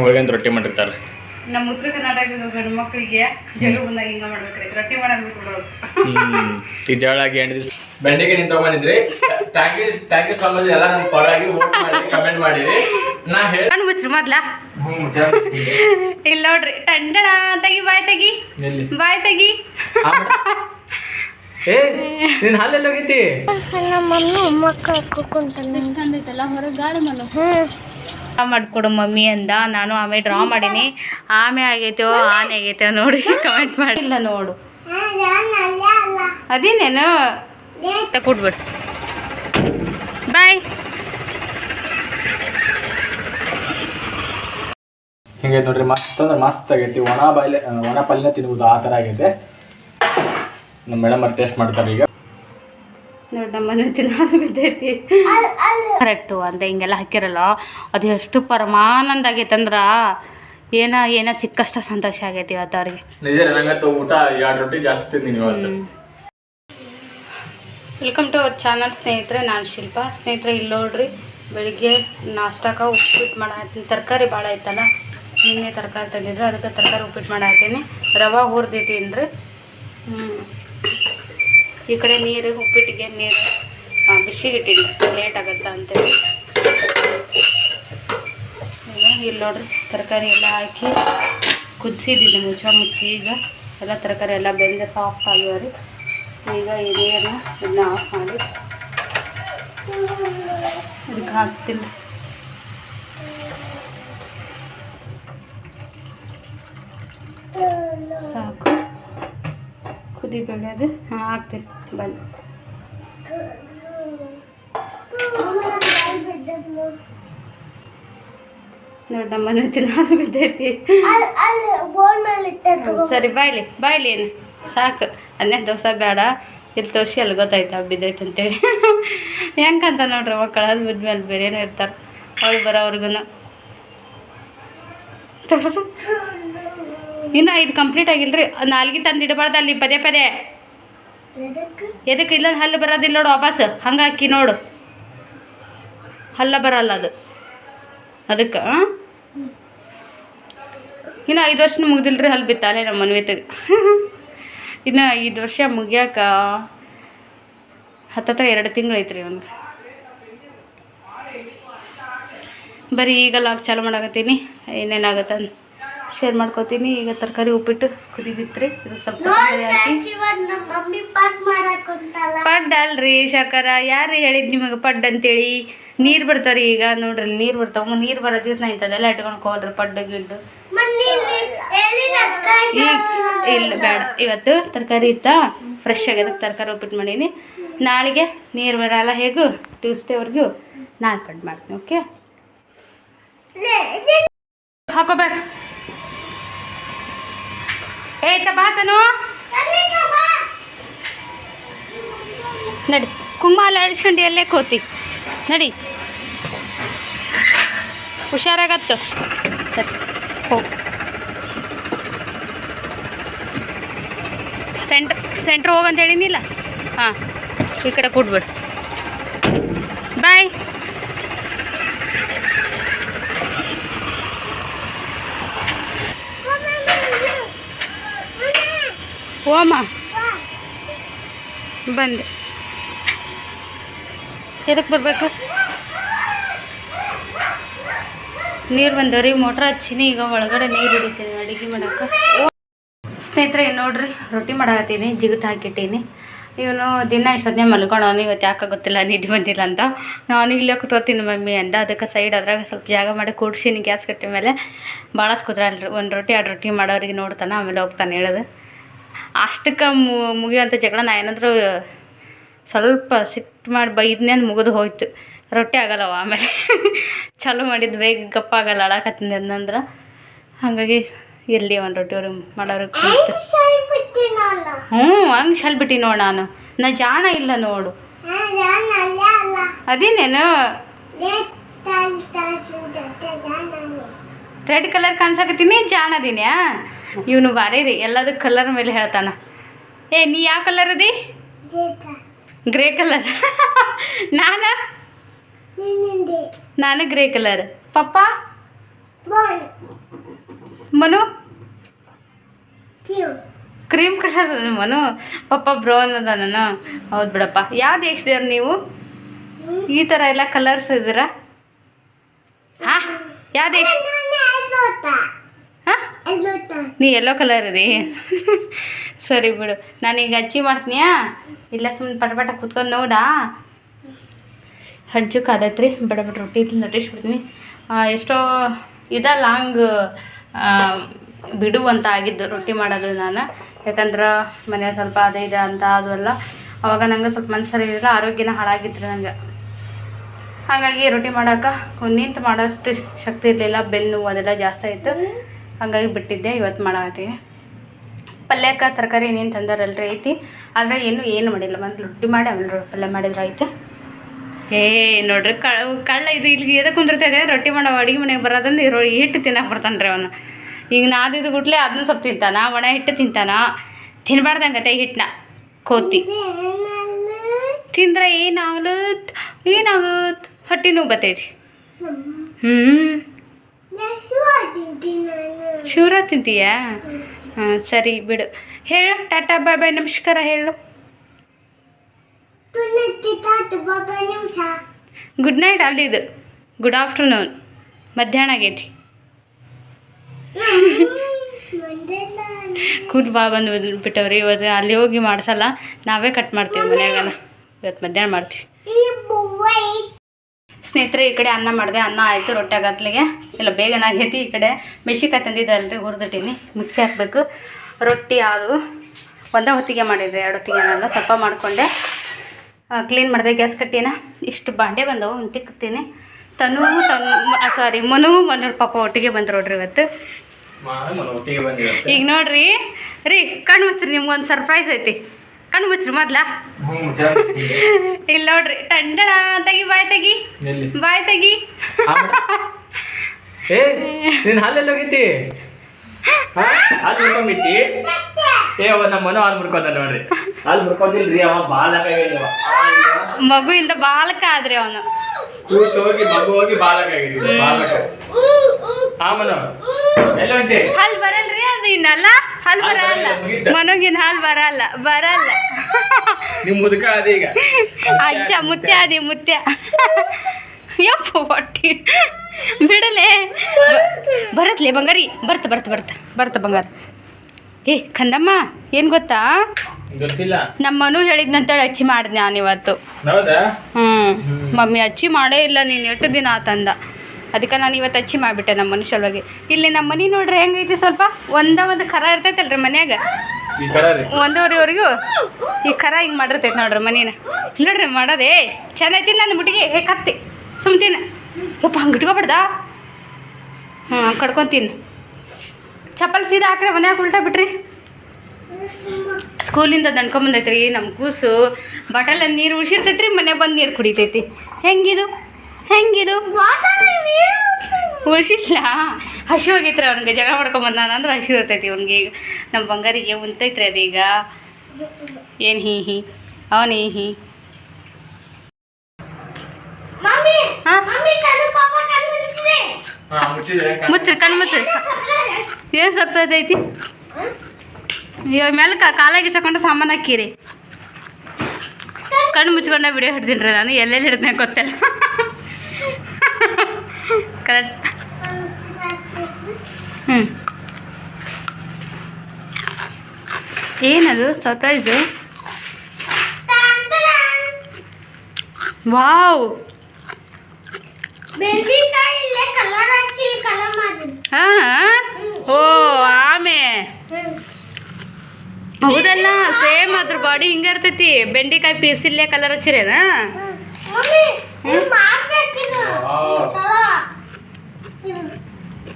ಹೋಳಿಗೆ ಅಂತ ರೊಟ್ಟಿ ಮಾಡಿರ್ತಾರೆ. ನಮ್ಮ ಉತ್ತರ ಕರ್ನಾಟಕದ ಗಂಡು ಮಕ್ಕಳಿಗೆ ಜಗಳ ಬಂದಾಗ ಹಿಂಗ ಮಾಡ್ಬೇಕ್ರಿ ರೊಟ್ಟಿ ಮಾಡಕ್ ಬಿಟ್ಬಿಡೋದು. ಜಗಳ ಆಗಿ ಎಂಟು ದಿವಸ ಬೆಂಡೆಗೆ ನಿಂತ ಬಂದಿದ್ರಿ thank you thank you so much ಎಲ್ಲ ನನ್ನ ಪರವಾಗಿ ವೋಟ್ ಮಾಡಿ ಕಮೆಂಟ್ ಮಾಡಿರಿ. ನಾ ಹೇಳಿ ಕಣ್ಣು ಮುಚ್ಚ್ರಿ ಮೊದ್ಲ. ಇಲ್ಲ ನೋಡ್ರಿ. ಟಂಡಣ ತೆಗಿ ಬಾಯ್ ತೆಗಿ. ಎಲ್ಲಿ? ಬಾಯ್ ತೆಗಿ. ಏ ನಿನ್ ಹಾಲೆಲ್ಲ ಹೋಗಿತಿ ಮಾಡ್ಕೊಡು ಮಮ್ಮಿ ಅಂದ. ನಾನು ಆಮೇಲೆ ಡ್ರಾ ಮಾಡೀನಿ. ಆಮೆ ಆಗೈತೋ ಆನೆ ಆಗೈತೋ ನೋಡಿ ಕಮೆಂಟ್ ಮಾಡಿ. ಇಲ್ಲ ನೋಡು. ಅದೇನೇನು? ಕೊಟ್ಬಿಡು ಬಾಯ್ ಹಿಂಗೈತೆ ನೋಡ್ರಿ ಮಸ್ತ್ ಅಂದ್ರೆ ಮಸ್ತ್ ಆಗೈತಿ. ಒಣ ಬಾಯ್ಲೆ ಒಣ ಪಲ್ಯ ತಿನ್ಬೋದು ಆ ಥರ ಆಗೈತೆ. ನಮ್ಮ ಮೇಡಮ್ ಅವ್ರು ಟೇಸ್ಟ್ ಮಾಡ್ತಾರೆ ಈಗ. ನೋಡಿ ನಮ್ಮ ಮನೆ ತಿನ್ನಾನು ಬಿದ್ದೈತಿ. ಕರೆಕ್ಟು ಅಂತ ಹಿಂಗೆಲ್ಲ ಹಾಕಿರಲ್ಲ ಅದು ಎಷ್ಟು ಪರಮಾನಂದ ಆಗೈತೆ ಅಂದ್ರೆ ಏನ ಏನ ಸಿಕ್ಕಷ್ಟ ಸಂತೋಷ ಆಗೈತಿ ಇವತ್ತು ಅವ್ರಿಗೆ. ನಿಜ ನನಗಂತೂ ಊಟ ಎರಡು ರೊಟ್ಟಿ ಜಾಸ್ತಿ ತಿಂದಿನಿ ಇವತ್ತು. ವೆಲ್ಕಮ್ ಟು ಅವರ್ ಚಾನಲ್ ಸ್ನೇಹಿತರೆ ನಾನು ಶಿಲ್ಪ. ಸ್ನೇಹಿತರೆ ಇಲ್ಲಿ ನೋಡ್ರಿ ಬೆಳಿಗ್ಗೆ ನಾಷ್ಟಕ್ಕೆ ಉಪ್ಪಿಟ್ಟು ಮಾಡತ್ತೀನಿ ತರಕಾರಿ ಭಾಳ ಐತಲ್ಲ ನಿನ್ನೆ ತರಕಾರಿ ತಂದಿದ್ರು ಅದಕ್ಕೆ ತರಕಾರಿ ಉಪ್ಪಿಟ್ಟು ಮಾಡತ್ತೀನಿ ರವೆ ಹುರಿದಿಟ್ಟೀನಿ ರೀ ಹ್ಞೂ ಈ ಕಡೆ ನೀರು ಉಪ್ಪಿಟ್ಟಿಗೆ ನೀರು ಆ, ಬಿಸಿಗಿಟ್ಟೀನಿ ಲೇಟ್ ಆಗುತ್ತಾ ಅಂತೇಳಿ. ಇಲ್ಲಿ ನೋಡ್ರಿ ತರಕಾರಿ ಎಲ್ಲ ಹಾಕಿ ಕುದಿಸಿದ್ದೀನಿ ಮುಚ್ಚ ಮುಚ್ಚಿ ಈಗ. ಎಲ್ಲ ತರಕಾರಿ ಎಲ್ಲ ಬೆಂದ ಸಾಫ್ಟ್ ಆಗಿವೆ ರೀ. ಈಗ ಈ ನೀರನ್ನ ಇದನ್ನ ಆಫ್ ಮಾಡಿ. ಇದಕ್ಕೆ ಹಾಕ್ತಿಲ್ಲ ಸಾಕು. ಕುದಿ ಬೆಳೆಯೋದು ಹಾಂ, ಹಾಕ್ತೀನಿ. ಬನ್ನಿ. ನೋಡಿ ನಮ್ಮ ಮನೆ ತಿನ್ನಾನು ಬಿದ್ದೈತಿ. ಸರಿ, ಬಾಯ್ಲಿ ಬಾಯ್ಲಿ ಏನು? ಸಾಕು. ಅನ್ನೇ ದೋಸ ಬೇಡ. ಇಲ್ಲಿ ತೋರಿಸಿ, ಅಲ್ಲಿ ಗೊತ್ತಾಯ್ತು ಬಿದ್ದೈತೆ ಅಂತೇಳಿ. ಹೆಂಗಂತ ನೋಡ್ರಿ ಮಕ್ಕಳು ಅದು ಬಿದ್ಮೇಲೆ ಬೇರೆನೇ ಇರ್ತಾರೆ. ಅವಳು ಬರೋವ್ರಿಗೂ ತೋರ್ಸು. ಇನ್ನು ಇದು ಕಂಪ್ಲೀಟ್ ಆಗಿಲ್ರಿ. ನಾಲ್ಗಿ ತಂದು ಇಡಬಾರ್ದು ಅಲ್ಲಿ ಪದೇ ಪದೇ. ಎದಕ್ಕೆ ಇಲ್ಲೊಂದು ಹಲ್ಲು ಬರೋದಿಲ್ಲ ನೋಡು ವಾಪಸ್. ಹಂಗೆ ಹಾಕಿ ನೋಡು. ಹಲ್ಲ ಬರಲ್ಲ ಅದು. ಅದಕ್ಕೆ ಇನ್ನು ಐದು ವರ್ಷ ಮುಗ್ದಿಲ್ರಿ ಹಲ್ಲು ಬಿತ್ತಾಲೆ ನಮ್ಮ ಮನ್ವಿತಿಗೆ. ಇನ್ನು ಐದು ವರ್ಷ ಮುಗಿಯಾಕ ಹತ್ತತ್ರ ಎರಡು ತಿಂಗಳು ಐತ್ರಿ ಅವನಿಗೆ ಬರೀ ಈಗ ಲಾಕ್ ಚಾಲು ಮಾಡಕತ್ತೀನಿ. ಏನೇನಾಗತ್ತೆ ಶೇರ್ ಮಾಡ್ಕೋತೀನಿ. ಈಗ ತರಕಾರಿ ಉಪ್ಪಿಟ್ಟು ಕುದಿ ಬಿತ್ರಿ ಇದಕ್ಕೆ ಸ್ವಲ್ಪ ಕೊತ್ತಂಬರಿ ಹಾಕಿ. ಪಡ್ ಅಲ್ರಿ ಶಕರ ಯಾರು ಹೇಳಿದ್ ನಿಮಗೆ ಪಡ್ ಅಂತೇಳಿ? ನೀರು ಬರ್ತಾವ್ರಿ ಈಗ. ನೋಡ್ರಿ ನೀರು ಬರ್ತಾವ. ನೀರು ಬರೋ ದಿವಸ ನಾ ಇಂಥದ್ದೆಲ್ಲ ಇಟ್ಕೊಂಡು ಕೋಲ್ರಿ ಪಡ್ಡು ಗಿಡ್ಡು. ಈಗ ಇಲ್ಲ ಬೇಡ. ಇವತ್ತು ತರಕಾರಿ ಇತ್ತಾ? ಫ್ರೆಶ್ ಆಗ್ಯದಕ್ಕೆ ತರಕಾರಿ ಉಪ್ಪಿಟ್ಟು ಮಾಡೀನಿ. ನಾಳೆಗೆ ನೀರು ಬರಲ್ಲ ಹೇಗೂ? ಟ್ಯೂಸ್ಡೇವರೆಗೂ ನಾಳೆ ಕಟ್ ಮಾಡ್ತೀನಿ ಓಕೆ ಹಾಕೋಬೇಕು. ಏಯ್ತ ಬಾತನು ನಡಿ, ಕುಂಕುಮ ಎಲ್ಲ ಅಳಿಸ್ಕೊಂಡು ಎಲ್ಲೇ ಕೋತಿ. ನಡಿ. ಹುಷಾರಾಗತ್ತು. ಸರಿ ಹೋಗಿ ಸೆಂಟ್ರ್ ಸೆಂಟ್ರ್ ಹೋಗಂತ ಹೇಳಿನಿಲ್ಲ ಹಾಂ, ಈ ಕಡೆ ಕೊಟ್ಬಿಡು ಬಾಯ್ ಓಮ ಬಂದೆ. ಎದಕ್ಕೆ ಬರಬೇಕು? ನೀರು ಬಂದವ್ರಿ ಮೋಟ್ರ್ ಹಚ್ಚಿನಿ, ಈಗ ಒಳಗಡೆ ನೀರು ಹಿಡಿತೀನಿ, ಅಡುಗೆ ಮಾಡಕ್ಕೆ. ಸ್ನೇಹಿತರೆ ನೋಡ್ರಿ, ರೊಟ್ಟಿ ಮಾಡಾಕತ್ತೀನಿ, ಜಿಗಟ್ ಹಾಕಿಟ್ಟೀನಿ. ಇವನು ದಿನ ಇಷ್ಟೊತ್ತನೇ ಮಲ್ಕೊಂಡವನು, ಇವತ್ತು ಯಾಕೆ ಗೊತ್ತಿಲ್ಲ, ನಿದ್ದೆ ಬಂದಿಲ್ಲ ಅಂತ. ನಾನು ಇಲ್ಲೇ ಕೂತ್ಕೋತೀನಿ ಮಮ್ಮಿ ಅಂದ, ಅದಕ್ಕೆ ಸೈಡ್ ಅದ್ರಾಗ ಸ್ವಲ್ಪ ಜಾಗ ಮಾಡಿ ಕೂಡ್ಸೀನಿ, ಗ್ಯಾಸ್ ಕಟ್ಟಿ ಮೇಲೆ. ಭಾಳ ಅಲ್ರಿ ಒಂದು ರೊಟ್ಟಿ, ಎರಡು ರೊಟ್ಟಿ ಮಾಡೋರಿಗೆ ನೋಡ್ತಾನೆ, ಆಮೇಲೆ ಹೋಗ್ತಾನೆ ಹೇಳೋದು. ಅಷ್ಟಕ್ಕೆ ಮುಗಿಯುವಂಥ ಜಗಳ ನಾ ಏನಾದರೂ ಸ್ವಲ್ಪ ಸಿಟ್ಟು ಮಾಡಿ ಬೈದ್ನೇ ಮುಗಿದು ಹೋಯ್ತು. ರೊಟ್ಟಿ ಆಗಲ್ಲವ ಆಮೇಲೆ. ಚಾಲು ಮಾಡಿದ್ದು ಬೇಗ ಗಪ್ಪ ಆಗಲ್ಲ, ಅಳಕತ್ತೀನಿ ಅಂದಂದ್ರೆ ಹಾಗಾಗಿ ಎಲ್ಲಿ ಒಂದು ರೊಟ್ಟಿ ಅವ್ರಿಗೆ ಮಾಡೋರು ಹ್ಞೂ ಹಂಗೆ ಶಲ್ ಬಿಟ್ಟಿ ನೋಡು ನಾನು. ನಾ ಜಾಣ ಇಲ್ಲ ನೋಡು. ಅದೇನೇನು? ರೆಡ್ ಕಲರ್ ಕಾಣ್ಸಕತ್ತೀನಿ ಜಾಣ ಅದೀನ್ಯಾ ಇವನು ಭಾರಿ ರೀ ಎಲ್ಲದಕ್ಕೆ ಕಲರ್ ಮೇಲೆ ಹೇಳ್ತಾನ. ಏ, ನೀ ಯಾವ ಕಲರ್ ಅದಿ? ಗ್ರೇ ಕಲರ್ ನಾನು? ನಾನು ಗ್ರೇ ಕಲರ್ ಪಪ್ಪ? ಮನು? Cream colour Manu? ಪಪ್ಪ ಬ್ರೌನ್ ಅದ ನಾನು ಹೌದು ಬಿಡಪ್ಪ. ಯಾವ್ದು ದೇಶದವ್ರು ನೀವು? ಈ ಥರ ಎಲ್ಲ ಕಲರ್ಸ್ ಇದ್ದೀರಾ? ಹಾಂ ಯಾವ್ದು ಎಷ್ಟು ನೀ ಎಲ್ಲೋ ಕಲರ್ ಇದೆ ಸರಿ ಬಿಡು. ನಾನೀಗ ಅಜ್ಜಿ ಮಾಡ್ತೀನಿಯಾ? ಇಲ್ಲ ಸುಮ್ಮನೆ ಪಟ ಪಟ ಕುತ್ಕೊಂಡು ನೋಡಾ? ಹಂಚು ಕಾದತ್ರಿ, ಬಡ ಬಡ ರೊಟ್ಟಿ ನಟಿಸ್ಬಿಡ್ತೀನಿ ಎಷ್ಟೋ ಇದ ಲಾಂಗ್ ಬಿಡು ಅಂತ ಆಗಿದ್ದು ರೊಟ್ಟಿ ಮಾಡೋದು ನಾನು. ಯಾಕಂದ್ರೆ ಮನೆ ಸ್ವಲ್ಪ ಅದೇ ಇದೆ ಅಂತ, ಅದು ಎಲ್ಲ ಅವಾಗ ನಂಗೆ ಸ್ವಲ್ಪ ಮನಸ್ಸು ಸರಿ ಇರಲಿಲ್ಲ, ಆರೋಗ್ಯನ ಹಾಳಾಗಿತ್ತು ನಂಗೆ. ಹಾಗಾಗಿ ರೊಟ್ಟಿ ಮಾಡೋಕೆ ನಿಂತು ಮಾಡೋಷ್ಟು ಶಕ್ತಿ ಇರಲಿಲ್ಲ, ಬೆನ್ನು ಅದೆಲ್ಲ ಜಾಸ್ತಿ ಆಯಿತು. ಹಾಗಾಗಿ ಬಿಟ್ಟಿದ್ದೆ, ಇವತ್ತು ಮಾಡತ್ತೀನಿ ಪಲ್ಯಕ್ಕೆ ತರಕಾರಿ ಏನೇನು ತಂದಾರಲ್ರಿ ಐತಿ? ಆದರೆ ಏನು ಏನು ಮಾಡಿಲ್ಲ. ಒಂದು ರೊಟ್ಟಿ ಮಾಡಿ, ಆಮೇಲೆ ಪಲ್ಯ ಮಾಡಿದ್ರೆ ಆಯ್ತು. ಏ, ನೋಡ್ರಿ ಕಳ್ಳ ಇದು ಇಲ್ಲಿಗೆ ಎದಕ್ಕೆ ಕುಂದಿರ್ತೈತೆ ರೊಟ್ಟಿ ಮಾಡೋ ಅಡುಗೆ ಮನೆಗೆ ಬರೋದಂದ್ರೆ ಇರೋ ಹಿಟ್ಟು ತಿನ್ನಕ್ಕೆ ಬರ್ತಾನೆ ರೀ ಅವನು. ಈಗ ನಾದಿದ್ದು ಗುಟ್ಲೆ ಅದನ್ನು ಸ್ವಲ್ಪ ತಿಂತಾನ? ಒಣ ಹಿಟ್ಟು ತಿಂತಾನ? ತಿನ್ಬಾರ್ದಂಗತೆ ಈ ಹಿಟ್ಟನ್ನ ಕೋತಿ. ತಿಂದ್ರೆ ಏನಾಗ್ಲತ್ ಏನಾಗುತ್ತೆ ಹೊಟ್ಟೆ ನೋವು ಬತ್ತೈತಿ ಹ್ಞೂ ಶಿವರ ತಿಂತೀಯಾ? ಹಾಂ ಸರಿ ಬಿಡು. ಹೇಳು ಟಾಟಾ ಬಾಯ್ ಬಾಯ್ ನಮಸ್ಕಾರ ಹೇಳು. ಗುಡ್ ನೈಟ್ ಅಲ್ಲಿದು ಗುಡ್ ಆಫ್ಟರ್ನೂನ್ ಮಧ್ಯಾಹ್ನ ಆಗೈತಿ. ಕೂಲ್ ಬಾ ಬಂದು ಬಿಟ್ಟವ್ರಿ ಇವತ್ತು ಅಲ್ಲಿ ಹೋಗಿ ಮಾಡಿಸಲ್ಲ. ನಾವೇ ಕಟ್ ಮಾಡ್ತೀವಿ ಮನೆಯಾಗಲ್ಲ. ಇವತ್ತು ಮಧ್ಯಾಹ್ನ ಮಾಡ್ತೀವಿ. ಸ್ನೇಹಿತರೆ ಈ ಕಡೆ ಅನ್ನ ಮಾಡಿದೆ. ಅನ್ನ ಆಯಿತು ರೊಟ್ಟಿ ಗತ್ಲಿಗೆ ಇಲ್ಲ ಬೇಗನೆ ಆಗೈತಿ. ಈ ಕಡೆ ಮೆಣಸಿನ್ಕಾಯಿ ತಂದಿದ್ರಲ್ರಿ ಹುರಿದಿಟ್ಟೀನಿ. ಮಿಕ್ಸಿ ಹಾಕಬೇಕು. ರೊಟ್ಟಿ ಅದು ಒಂದೇ ಹೊತ್ತಿಗೆ ಮಾಡಿದ್ರಿ ಎರಡು ಹೊತ್ತಿಗೆ ಏನಲ್ಲ ಸ್ವಲ್ಪ ಮಾಡಿಕೊಂಡೆ. ಕ್ಲೀನ್ ಮಾಡಿದೆ ಗ್ಯಾಸ್ ಕಟ್ಟಿನ. ಇಷ್ಟು ಬಾಂಡೆ ಬಂದವು ತನುವೂ ತನು ತನು ಸಾರಿ ಮನು ಮನೋರ್ ಪಾಪ ಒಟ್ಟಿಗೆ ಬಂದ್ರು ನೋಡ್ರಿ ಇವತ್ತು. ಈಗ ನೋಡ್ರಿ ರೀ ಕಣ್ಣು ಮುಚ್ಚ್ರಿ ನಿಮ್ಗೊಂದು ಸರ್ಪ್ರೈಸ್ ಐತಿ. ಕಣ್ಣು ಮುಚ್ಚರು ಮೊದ್ಲ. ಇಲ್ಲ ನೋಡ್ರಿ ಟಂಡಣ ತೆಗಿ ಬಾಯ್ ತೆಗಿ. ಬಾಯ್ ತೆಗಿ. ಏ ನೀನ್ ಹಾಲೆಲ್ಲ ಹೋಗಿತಿ ಹಾಲು ಮುರ್ಕೊಂಬಿಟ್ಟಿ ಏ ಅವ ನಮ್ಮ ಮನ ಹಾಲು ಮುರ್ಕೊಂಡ ನೋಡ್ರಿ. ಹಾಲು ಮುರ್ಕೊಂದಿಲ್ರಿ ಅವ ಬಾಳ ಮಗು ಮಗುವಿಂದ ಬಾಲಕ ಆದ್ರಿ ಅವನು. ಕೂಸ್ ಹೋಗಿ ಮಗು ಹೋಗಿ ಬಾಲಕ. ಆಗಿದ್ದೀನಿ ಬಾಲಕ ಆ ಮನು ಎಲ್ಲ ಹಾಲ್ ಬರಲ್ರಿ ಅದು ಇನ್ನಲ್ಲ? ಹಾಲ್ ಬರಲ್ಲ. ಮನೋಗಿನ ಹಾಲ್ ಬರಲ್ಲ ಬರಲ್ಲ. ನಿಮ್ ಮುದುಕ ಅದ ಈಗ. ಅಜ್ಜ ಮುತ್ಯ ಅದಿ ಮುತ್ಯ ಯಪ್ಪ ಹೊಟ್ಟಿ. ಬಿಡಲೆ. ಬರತ್ಲೆ ಬಂಗಾರಿ. ಬರ್ತ ಬರ್ತ ಬರ್ತ. ಬರ್ತ ಬಂಗಾರ. ಏ ಕಂದಮ್ಮ ಏನು ಗೊತ್ತಾ? ನಮ್ಮ ಮನು ಹೇಳಿದ್ನಂತೇಳಿ ಅಚ್ಚಿ ಮಾಡಿದೆ ನಾನು ಇವತ್ತು ಹ್ಮ್. ಹ್ಞೂ ಮಮ್ಮಿ ಅಚ್ಚಿ ಮಾಡೇ ಇಲ್ಲ ನೀನು ಎಷ್ಟು ದಿನ ತಂದ ಅದಕ್ಕೆ ನಾನು ಇವತ್ತು ಅಚ್ಚಿ ಮಾಡಿಬಿಟ್ಟೆ ನಮ್ಮ ಮನುಷ್ಯರೊಳಗೆ ಇಲ್ಲಿ ನಮ್ಮ ಮನೆ ನೋಡ್ರಿ ಹೆಂಗೈತಿ ಸ್ವಲ್ಪ? ಒಂದ ಒಂದು ಖರ ಇರ್ತೈತಲ್ರಿ ಮನ್ಯಾಗ? ಒಂದೂವರೆವರೆಗೂ ಈ ಖರ ಹಿಂಗೆ ಮಾಡಿರ್ತೈತೆ ನೋಡ್ರಿ ಮನೇನ. ನೋಡ್ರಿ ಮಾಡೋದೇ. ಚೆನ್ನೈತಿ ನನ್ನ ಮುಟ್ಟಿಗೆ ಹೇ ಕತ್ತಿ. ಸುಮ್ತೀನಿ ಯಪ್ಪ ಹಂಗೆ ಇಟ್ಕೊಬಾರ್ದ? ಹ್ಞೂ ಕಡ್ಕೊತೀನಿ ಚಪ್ಪಲ್ ಸೀದಾ ಹಾಕ್ರೆ ಮನ್ಯಾಗ ಉಲ್ಟಾ ಬಿಟ್ರಿ. ಸ್ಕೂಲಿಂದ ದಣ್ಕೊಂಬಂದೈತ್ರಿ ನಮ್ಮ ಕೂಸು. ಬಟಲ್ ನೀರು ಉಳಿಸಿರ್ತೈತ್ರಿ ಮನೆ ಬಂದು ನೀರು ಕುಡಿತೈತಿ. ಹೆಂಗಿದು? ಹೆಂಗಿದು? ಉಳಿಸಿಲ್ಲ. ಹಸಿ ಹೋಗೈತ್ರಿ ಅವ್ನಿಗೆ ಜಗಳ ಮಾಡ್ಕೊಂಬಂದ ಅಂದ್ರೆ ಹಸಿ ಇರ್ತೈತಿ ಅವ್ನಿಗೆ ಈಗ. ನಮ್ಮ ಬಂಗಾರಿಗೆ ಉಂತೈತ್ರಿ ಅದೀಗ ಏನು ಹೀ ಹಿ? ಅವನು ಹೀ ಹಿ. ಮುಚ್ಚ ಮುಚ್ಚ್ರಿ ಕಣ್ಣು ಮುಚ್ಚ್ರಿ ಏನು ಸರ್ಪ್ರೈಸ್ ಐತಿ? ಇವಾಗ ಮೇಲೆ ಕಾಲಾಗಿ ಇಟ್ಕೊಂಡು ಸಾಮಾನು ಹಾಕಿರಿ. ಕಣ್ಣು ಮುಚ್ಕೊಂಡ ವಿಡಿಯೋ ಹಿಡ್ತೀನಿ ರೀ ನಾನು. ಎಲ್ಲೆಲ್ಲಿ ಹಿಡ್ತೀನಿ ಗೊತ್ತಿಲ್ಲ ಕರೆಕ್ಟ್ ಹ್ಞೂ ಏನದು? ಸರ್ಪ್ರೈಸು ವಾವ್ ಹಾಂ? ಓ ಆಮೆ. ಹೌದಲ್ಲ ಸೇಮ್ ಅದ್ರ ಬಾಡಿ ಹಿಂಗೆ ಇರ್ತೈತಿ. ಬೆಂಡೆಕಾಯಿ ಪೀಸಿಲ್ಲೇ ಕಲರ್ ಹಚ್ಚಿರೇನ?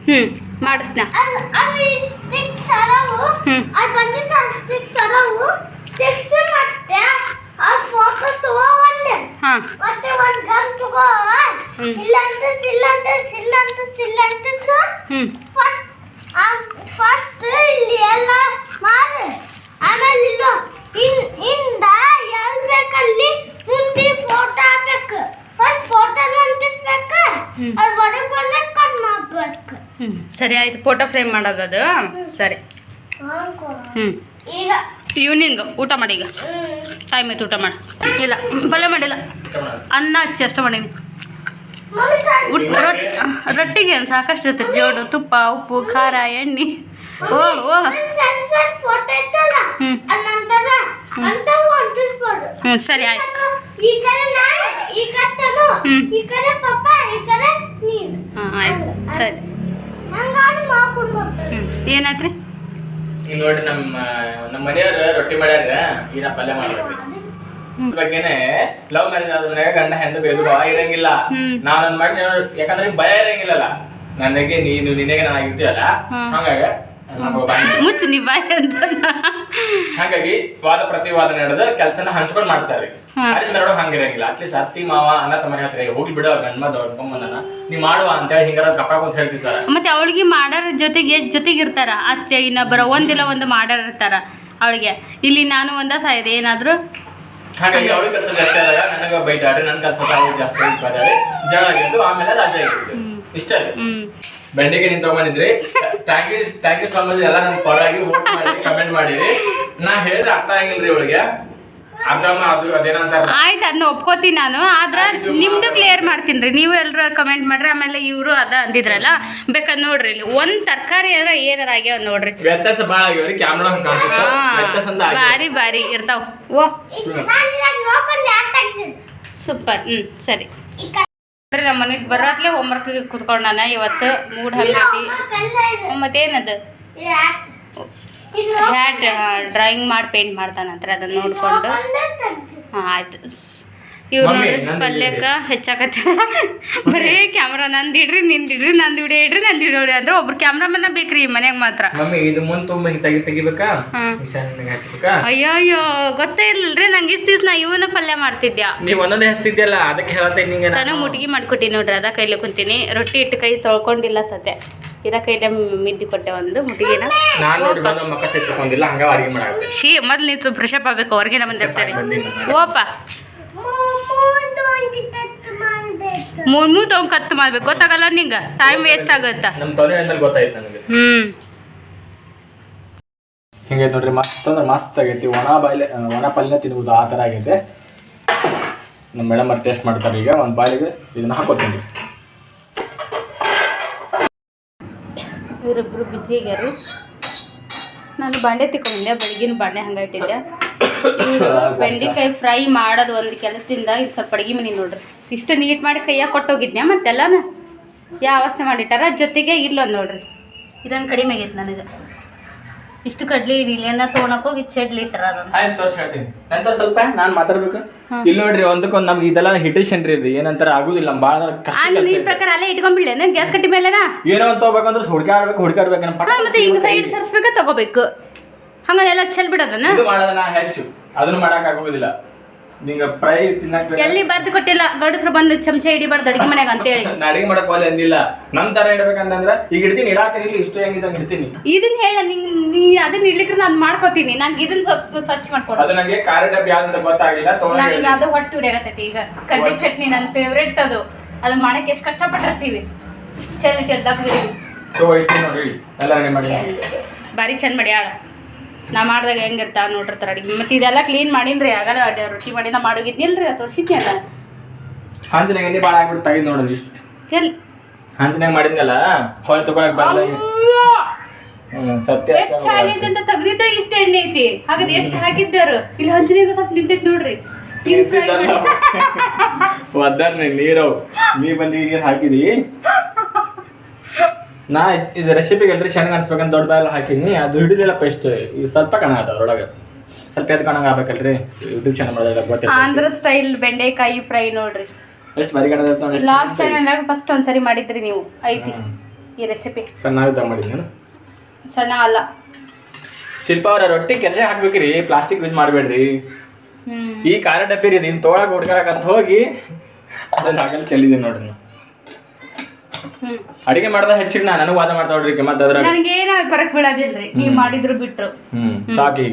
ಹ್ಞೂ ಮಾಡಿಸ್ನ. ಅದು ಅದು ಸ್ಟಿಕ್ಸ್ ಅರವು ಹ್ಮ್. ಅದು ಬಂದಿದ್ದ ಸ್ಟಿಕ್ಸ್ ಅರವು ಸ್ಟಿಕ್ಸ್ ಮತ್ತೆ ಆ ಫೋಟೋ ತಗೊಂಡೆ ಹಾಂ ಮತ್ತೆ ಒಂದ್ ಗನ್ ತಗೋ ಹ್ಮ್. ಇಲ್ಲಂತ ಸಿಲ್ಲಂತ ಸಿಲ್ಲಂತ ಸಿಲ್ಲಂತ ಹ್ಞೂ ಫಸ್ಟ್ ಫಸ್ಟ್ ಇಲ್ಲಿ ಎಲ್ಲ ಮಾಡು ಆಮೇಲೆ ಇಲ್ಲ ಇನ್ ಇಂದ ಎಲ್ ಬೇಕಲ್ಲಿ ಮುಂದೆ ಫೋಟೋ ಹಾಕ್ಬೇಕು ಫಸ್ಟ್ ಫೋಟೋ ಅಂಟಿಸ್ಬೇಕು ಹ್ಮ್. ಅದು ಹೊರಗೆ ಬಂದಾಗ ಕಟ್ ಮಾಡ್ಬೇಕು ಹ್ಞೂ ಸರಿ ಆಯ್ತು ಫೋಟೋ ಫ್ರೇಮ್ ಮಾಡೋದು ಅದು ಸರಿ. ಹ್ಞೂ ಈಗ. ಈವ್ನಿಂಗ್ ಊಟ ಮಾಡಿ ಈಗ. ಟೈಮ್ ಆಯ್ತು ಊಟ ಮಾಡಿ. ಇಲ್ಲ ಪಲ್ಯ ಮಾಡಿಲ್ಲ. ಅನ್ನ ಹಚ್ಚಿ ಅಷ್ಟು ಮಾಡೀನಿ. ರೊಟ್ಟಿ ರೊಟ್ಟಿಗೆ ಏನು ಸಾಕಷ್ಟು ಇರ್ತೈತೆ. ಜೋಡು ತುಪ್ಪ ಉಪ್ಪು ಖಾರ ಎಣ್ಣೆ. ಓ ಓ. ಹ್ಞೂ ಸರಿ ಆಯ್ತು. ಹ್ಞೂ ಹಾಂ ಆಯ್ತು. ಸರಿ. ಏನಾಯ್ತು ಈಗ ನೋಡ್ರಿ ನಮ್ಮ ನಮ್ಮ ಮನೆಯವ್ರ ರೊಟ್ಟಿ ಮಾಡ್ಯಾರ ಈಗ ಪಲ್ಯ ಮಾಡ್ಬೇಕು ಬಗ್ಗೆನೆ ಲವ್ ಮ್ಯಾರೇಜ್ ಮನ್ಯಾಗ ಗಂಡ ಹೆಂಡ ಬೇದು ಭಾವ ಇರಂಗಿಲ್ಲ. ನಾನು ನಾನೊಂದ್ ಮಾಡಿ ಯಾಕಂದ್ರೆ ಭಯ ಇರಂಗಿಲ್ಲಲ್ಲ. ನನಗೆ ನೀನು ನಿನಗೆ ನಾನು ಆಗಿರ್ತೀವಲ್ಲ. ಹಂಗಾಗಿ. ಮುಚ್ಚು ನೀ ಬಾಯ್ ಅಂತ ಹಾಗಾಗಿ ವಾದ ಪ್ರತಿವಾದ ನಡೆದ ಕೆಲಸನ ಹಂಚ್ಕೊಂಡ್ ಮಾಡ್ತಾರೆ. ಅದ್ರ ಮೇಲೊಳಗೆ ಹಂಗಿರಂಗಿಲ್ಲ. ಅಟ್ಲೀಸ್ಟ್ ಅತ್ತಿ ಮಾವ ಅಣ್ಣ ತಮ್ಮ ಹತ್ರ ಹೋಗಿ ಬಿಡು ಗಂಡ ಬೊಮ್ಮನ ನೀ ಮಾಡುವ ಅಂತೇಳಿ ಹಿಂಗಾರ ಕಪ್ಪ ಅಂತ ಹೇಳ್ತಿರ್ತಾರ. ಮತ್ತೆ ಅವಳಿಗೆ ಮಾಡರ್ ಜೊತೆಗೆ ಜೊತೆಗಿರ್ತಾರ. ಅತ್ತೆ ಇನ್ನೊಬ್ಬರ ಒಂದಿಲ್ಲ ಒಂದು ಮಾಡರ್ ಇರ್ತಾರ ಅವಳಿಗೆ. ಇಲ್ಲಿ ನಾನು ಒಂದ ಸಾಯ್ದೆ ಏನಾದ್ರು? ಹಾಗಾಗಿ ಅವ್ರಿಗೆ ಕೆಲಸ ಜಾಸ್ತಿ ಆದಾಗ ನನಗ ಬೈತಾಡ್ರಿ ನನ್ನ ಕೆಲಸ ಜಾಸ್ತಿ ಬೈತಾಡ್ರಿ ಜಗಳ ಆಗಿದ್ದು ಆಮೇಲೆ ರಾಜ ಆಗಿತ್ತು ಇಷ್ಟ ಬೆಂಡೆಗೆ ನಿಂತ ಬಂದಿದ್ರಿ thank you thank you so much ಎಲ್ಲ ನನ್ನ ಪರವಾಗಿ ವೋಟ್ ಮಾಡಿ ಕಮೆಂಟ್ ಮಾಡಿರಿ. ನಾ ಹೇಳಿದ್ರೆ ಅರ್ಥ ಆಗಿಲ್ರಿ ಇವಳಿಗೆ. ಅರ್ಧಮ್ಮ ಅದು ಅದೇನಂತಾರ? ಆಯ್ತು ಅದನ್ನ ಒಪ್ಕೋತೀನಿ ನಾನು. ಆದ್ರೆ ನಿಮ್ದು ಕ್ಲಿಯರ್ ಮಾಡ್ತೀನಿ ರೀ ನೀವು ಎಲ್ಲರೂ ಕಮೆಂಟ್ ಮಾಡ್ರಿ ಆಮೇಲೆ ಇವರು ಅದ ಅಂದಿದ್ರಲ್ಲ. ಬೇಕಾದ್ ನೋಡ್ರಿ ಇಲ್ಲಿ. ಒಂದ್ ತರಕಾರಿ ಏನಾರ ಏನಾರ ಆಗ್ಯಾವ ನೋಡ್ರಿ. ವ್ಯತ್ಯಾಸ ಭಾಳ ಆಗ್ಯಾವ್ರಿ ಕ್ಯಾಮ್ರಾ ಕಾಣಿಸುತ್ತ. ವ್ಯತ್ಯಾಸ ಅಂತ ಆಗ್ಯಾವ. ಬಾರಿ ಬಾರಿ. ಇರ್ತಾವ. ಓ. ಸೂಪರ್ ಹ್ಮ್ ಸರಿ. ಬರ್ರಿ ನಮ್ಮ ಮನೆಗೆ ಬರೋತ್ಲೆ ಹೋಮ್ವರ್ಕ್ ಕುತ್ಕೊಂಡ ನಾನು ಇವತ್ತು ಮೂಡ್ ಹಂಗೈತಿ ಮತ್ತೆ ಏನದು? ಮತ್ತೇನದು ಹ್ಯಾಟ್ ಡ್ರಾಯಿಂಗ್ ಮಾಡಿ ಪೇಂಟ್ ಮಾಡ್ತಾನಂತ್ರ ಅದನ್ನ ನೋಡಿಕೊಂಡು. ಹಾಂ ಆಯ್ತು. ಇವ್ರು ನೋಡ್ರಿ ಪಲ್ಯಕ್ಕೆ ಹೆಚ್ಚಾಕತ್ತ. ಬರೀ ಕ್ಯಾಮ್ರಾ ನಂದು ಇಡ್ರಿ ನಿಂದು ಇಡ್ರಿ ನಂದು ವಿಡಿಯೋ ಇಡ್ರಿ ನಂದು ಇಡ್ರಿ ಅಂದ್ರೆ ಒಬ್ರು ಕ್ಯಾಮ್ರಾಮನ್ನ ಬೇಕ್ರಿ ಈ ಮನ್ಯಾಗ ಮಾತ್ರ. ಮಮ್ಮಿ ಇದು ಮುಂದ್ ತುಂಬ ಹಿಂಗ್ ತೆಗಿ ತೆಗಿಬೇಕಾ? ಹ್ಮ್. ನಿಶಾನಿಗೆ ಹಚ್ಬೇಕಾ ಅಯ್ಯೋ ಅಯ್ಯೋ ಗೊತ್ತೇ ಇಲ್ಲರಿ ನಂಗೆ ಇಷ್ಟು ದಿವ್ಸ ನಾ ಇವನ ಪಲ್ಯ ಮಾಡ್ತಿದ್ಯಾ? ನೀವ್ ಒಂದೊಂದೇ ಹಸ್ತಿದ್ಯಲ್ಲ ಅದಕ್ಕೆ ಹೇಳತ್ತೆ ನಿಂಗೆ ತಾನು ಮುಟ್ಗಿ ಮಾಡ್ಕೊಟ್ಟಿನಿ ನೋಡ್ರಿ ಅದ ಕೈಲಿ ಕುಂತೀನಿ. ರೊಟ್ಟಿ ಇಟ್ಟು ಕೈ ತೊಳ್ಕೊಂಡಿಲ್ಲ ಸದ್ಯ. ಇದ ಕೈಲೆ ಮಿದ್ದಿ ಕೊಟ್ಟೆ ಒಂದು ಮುಟ್ಗಿನ. ನಾನು ನೋಡಿ ಬಂದ ಮಕ್ಕ ಸಿಕ್ಕೊಂಡಿಲ್ಲ ಹಂಗ ಅಡಿಗೆ ಮಾಡಾಕ ಶೀ ಮೊದ್ಲು ನೀವು ಫ್ರೆಶಪ್ ಆಗ್ಬೇಕು ಹೊರಗಿನ ಬಂದಿರ್ತಾರೆ. ಓಪ ಮೂದು ಒಂದು ತತ್ತು ಮಾಡಬೇಕು ಮೂರ್ ಮೂರ್ ತಗೊಂಡ್ ಕತ್ ಮಾಡ್ಬೇಕು. ಗೊತ್ತಾಗಲ್ಲ ನಿಂಗ? ಟೈಮ್ ವೇಸ್ಟ್ ಆಗತ್ತ? ಹಿಂಗೆ ತೊಲೆ ಅಂದ್ಮೇಲೆ ಗೊತ್ತಾಯ್ತು ನನಗೆ. ಹ್ಮ್. ಹಿಂಗೈತೆ ನೋಡ್ರಿ ಮಸ್ತ್ ಅಂದ್ರೆ ಮಸ್ತ್ ಆಗೈತಿ. ಒಣ ಬಾಯ್ಲೆ ಒಣ ಪಲ್ಯ ತಿನ್ಬೋದು ಆ ಥರ ಆಗೈತೆ. ನಮ್ಮ ಮೇಡಮ್ ಅವ್ರು ಟೇಸ್ಟ್ ಮಾಡ್ತಾರೆ ಈಗ. ಒಂದು ಬಾಯಿಗೆ ಇದನ್ನ ಹಾಕೋತೀನಿ. ಇವರಿಬ್ರು ಬಿಸಿ ಆಗ್ಯಾರು ನಾನು ಬಾಂಡೆ ತಿಕ್ಕೊಂಡಿದ್ದೆ ಬೆಳಗಿನ ಬಾಂಡೆ ಹಂಗೆ ಇಟ್ಟಿದ್ದೆ ಬೆಂಡೆಕಾಯಿ ಫ್ರೈ ಮಾಡೋದು ಒಂದು ಕೆಲಸದಿಂದ ಇದು ಸ್ವಲ್ಪ ಅಡುಗೆ ಮನೆ ನೋಡ್ರಿ. ಇಷ್ಟು ನೀಟ್ ಮಾಡಿ ಕೈಯಾಗ ಕೊಟ್ಟೋಗಿದ್ನ್ಯಾ ಮತ್ತೆಲ್ಲನ? ಯಾವ ಅವಸ್ಥೆ ಮಾಡಿಟ್ಟಾರ? ಜೊತೆಗೆ ಇಲ್ಲೊಂದು ನೋಡ್ರಿ. ಇದೊಂದು ಕಡಿಮೆ ಆಗೈತೆ ನನಗೆ. ಇಷ್ಟು ಕಡ್ಲಿ ಇಲ್ಲೇನ ತೊಗೊಳಕ್ ಹೋಗಿ ಚೆಡ್ಲಿ ಇಟ್ಟರ ಆಯ್ತು ತೋರ್ಸಿ ಹೇಳ್ತೀನಿ. ನಂತರ ಸ್ವಲ್ಪ ನಾನು ಮಾತಾಡ್ಬೇಕು. ಇಲ್ಲಿ ನೋಡ್ರಿ ಒಂದಕ್ಕೊಂದು ನಮ್ಗೆ ಇದೆಲ್ಲ ಹಿಟೇಷನ್ ರೀ ಇದು. ಏನಂತಾರ ಆಗುದಿಲ್ಲ. ನಮ್ಮ ಭಾಳ ಅಂದ್ರೆ ನಿನ್ ಪ್ರಕಾರ ಅಲ್ಲೇ ಇಟ್ಕೊಂಡ್ಬಿಡ್ಲೇನ ಗ್ಯಾಸ್ ಕಟ್ಟಿ ಮೇಲೆ ಏನೋ ಅಂತ ಹೋಗ್ಬೇಕಂದ್ರೆ ಹುಡ್ಕಾಡ್ಬೇಕು ಹುಡ್ಕಾಡ್ಬೇಕು ಮತ್ತೆ ಹಿಂಗ್ ಸೈಡ್ ಸರ್ಸ್ಬೇಕು ತಗೋಬೇಕು? ಹಂಗದೆಲ್ಲ ಚೆಲ್ ಬಿಡೋದನ್ನ? ಇದು ಮಾಡೋದನ್ನ ಹೆಚ್ಚು. ಅದನ್ನ ಮಾಡಕ್ ಆಗೋದಿಲ್ಲ. ನಿಂಗ ಫ್ರೈ ತಿನ್ನಕ್ ಎಲ್ಲಿ ಬರ್ದು ಕೊಟ್ಟಿಲ್ಲ? ಗಂಡಸ್ರು ಬಂದು ಚಮಚ ಹಿಡಿಬಾರ್ದು ಅಡಿಗೆ ಮನೆಗೆ ಅಂತೇಳಿ. ನಾ ಅಡಿಗೆ ಮಾಡಕ್ ಒಲೆ ಅಂದಿಲ್ಲ. ನನ್ ತರ ಇಡ್ಬೇಕಂತಂದ್ರ ಈಗ ಇಡ್ತೀನಿ ಇಡಾತೀನಿ ಇಲ್ಲಿ ಇಷ್ಟು ಹೆಂಗಿದಂಗೆ ಇಡ್ತೀನಿ. ಇದನ್ನ ಹೇಳ ನಿಂಗ್ ನೀ ಅದನ್ನ ಇಡ್ಲಿಕ್ಕೆ ನಾನು ಮಾಡ್ಕೋತೀನಿ. ನಂಗೆ ಇದನ್ನ ಸ್ವಲ್ಪ ಸ್ವಚ್ಛ ಮಾಡ್ಕೊಡು. ಅದು ನಂಗೆ ಖಾರ ಡಬ್ಬಿ ಅಂತ ಗೊತ್ತಾಗಿಲ್ಲ ನಂಗೆ ಅದು ಹೊಟ್ಟು ಉರಿಯಾಗತ್ತೈತಿ. ಈಗ ಕಡ್ಡಿ ಚಟ್ನಿ ನನ್ನ ಫೇವರೆಟ್ ಅದು. ಅದು ಮಾಡಕ್ಕೆ ಎಷ್ಟು ಕಷ್ಟಪಟ್ಟಿರ್ತೀವಿ. ಚೆಲ್ ಕೆಲ್ದಾಗ ಸೊ ಇಟ್ಟು ನೋಡಿ ಎಲ್ಲ ರೆಡಿ ಮಾಡಿ. ಬಾರಿ ಚಂದ ಮಾಡಿ ಆಳ. ನಾ ಮಾಡಿದಾಗ ಹೆಂಗಿರ್ತಾ ನೋಡಿರ್ತಾರೆ ಅಡುಗೆ. ಮತ್ತೆ ಇದೆಲ್ಲ ಕ್ಲೀನ್ ಮಾಡಿನ್ರಿ. ಆಗಲ್ಲ ಅಡ್ಡ ರೊಟ್ಟಿ ಮಾಡಿನ ರೀ ಅದು ತೋರಿಸಿದ್ನಲ್ಲ ಹಾಂಚನಾಗ ಎಣ್ಣೆ ಭಾಳ ಆಗ್ಬಿಟ್ಟು ತೆಗೆದು ನೋಡೋದು ಇಷ್ಟು. ಕೆಲ್ ಹಾಂಚನಾಗ ಮಾಡಿದ್ನಲ್ಲ ಹೊಳೆ ತಗೊಳಕ್ ಬರಲ್ಲ ಹ್ಮ್ ಸತ್ಯ ಅಷ್ಟೇ ಹೆಚ್ಚಾಗೈತೆ ಅಂತ ತೆಗ್ದಿದ್ದ ಇಷ್ಟ ಎಣ್ಣೆ ಐತಿ. ಹಾಗಾದ್ರೆ ಎಷ್ಟು ಹಾಕಿದ್ದಾರು ಇಲ್ಲಿ ಹಂಚಿನಾಗ ಸ್ವಲ್ಪ ನಿಂತೈತಿ ನೋಡ್ರಿ. ಮಾಡಿ. ಒದ್ದಾರ್ನಿ ನೀರವು. ನೀ ಬಂದು ನೀರು ಹಾಕಿದಿ? ನಾ ಇದು ರೆಸಿಪಿಗೆ ಎಲ್ರಿ ಚೆನ್ನಾಗಿ ಅನ್ಸ್ಬೇಕಂತ ದೊಡ್ಡ ಬಾಯಲ್ಲಿ ಹಾಕಿನಿ ಅದು ಹಿಡಿದಿಲ್ಲ ಪೇಸ್ಟ್ ಈ ಸ್ವಲ್ಪ ಕಣ ಆತ ಅದ್ರೊಳಗೆ. ಸ್ವಲ್ಪ ಎದ್ದು ಕಣಂಗೆ ಆಗ್ಬೇಕಲ್ರಿ. ಯೂಟ್ಯೂಬ್ ಚಾನಲ್ ಮಾಡಿದಾಗ ಗೊತ್ತಿಲ್ಲ ಆಂಧ್ರ ಸ್ಟೈಲ್ ಬೆಂಡೆಕಾಯಿ ಫ್ರೈ ನೋಡ್ರಿ. ಎಷ್ಟು ಬರಿ ಕಣದ ಲಾಗ್ ಚಾನಲ್ ಫಸ್ಟ್ ಒಂದ್ಸರಿ ಮಾಡಿದ್ರಿ ನೀವು. ಐತಿ ಈ ರೆಸಿಪಿ ಸಣ್ಣ ನಾವಿದ್ದ ಮಾಡಿದ್ದೀನಿ ಸಣ್ಣ ಅಲ್ಲ. ಶಿಲ್ಪ ಅವರ ರೊಟ್ಟಿ ಕೆಲಸ ಹಾಕ್ಬೇಕ್ರಿ. ಪ್ಲಾಸ್ಟಿಕ್ ಯೂಸ್ ಮಾಡಬೇಡ್ರಿ. ಈ ಕಾರ ಡಬ್ಬಿ ರೀ ಇದನ್ನ ತೋಳಕ್ಕೆ ಅಂತ ಹೋಗಿ ಅದನ್ನ ಹಾಕಲು ಚೆಲ್ಲಿದೆ ನೋಡ್ರಿ ನಾ. ಅಡಿಗೆ ಮಾಡ್ದ ಹೆಚ್ಚಿಗೆ ನಾ ನನಗೆ ವಾದ ಮಾಡ್ತಾ ನೋಡ್ರಿ ಮತ್ತೆ ಅದ್ರಾಗ ಏನ ಬರಕ್ ಬಿಡೋದಿಲ್ರಿ. ನೀವು ಮಾಡಿದ್ರು ಬಿಟ್ರು. ಹ್ಮ್. ಸಾಕಿ.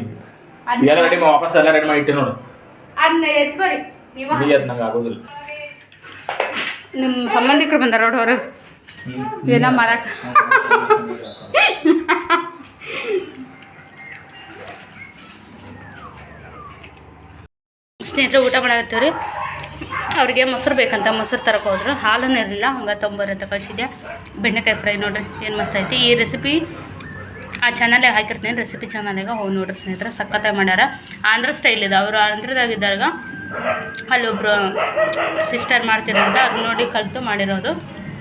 ಎಲ್ಲ ರೆಡಿ ವಾಪಸ್ ಎಲ್ಲ ರೆಡಿ ಮಾಡಿ ಇಟ್ಟು ನೋಡು. ಅದನ್ನ ಎತ್ಕೋರಿ. ನೀವು ನೀ ಅದ್ ನಂಗೆ ಆಗೋದಿಲ್ಲ. ನಿಮ್ಮ ಸಂಬಂಧಿಕರು ಬಂದಾರ ನೋಡಿ ಅವರು. ಏನೋ ಮಾರಾಟ ಸ್ನೇಹಿತರು ಊಟ ಮಾಡಾಕತ್ತೀವಿ ರೀ ಅವ್ರಿಗೆ ಮೊಸರು ಬೇಕಂತ ಮೊಸರು ತರಕ್ಕೆ ಹೋದ್ರು. ಹಾಲನ್ನು ಇರಲಿಲ್ಲ, ಹಂಗೆ ಅಂತ ಕಳಿಸಿದ್ದೆ. ಬೆಂಡೆಕಾಯಿ ಫ್ರೈ ನೋಡ್ರಿ, ಏನು ಮಸ್ತ್ ಐತಿ. ಈ ರೆಸಿಪಿ ಆ ಚಾನಲ್ಗೆ ಹಾಕಿರ್ತೀನಿ. ರೆಸಿಪಿ ಚಾನಲ್ಗೆ ಹೋಗಿ ನೋಡ್ರಿ ಸ್ನೇಹಿತರೆ, ಸಖತ್ತಾಗಿ ಮಾಡ್ಯಾರ. ಆಂಧ್ರ ಸ್ಟೈಲ್ ಇದೆ. ಅವರು ಆಂಧ್ರದಾಗಿದ್ದಾಗ ಅಲ್ಲೊಬ್ಬರು ಸಿಸ್ಟರ್ ಮಾಡ್ತಿದ್ರು ಅಂತ ಅದು ನೋಡಿ ಕಲಿತು ಮಾಡಿರೋದು.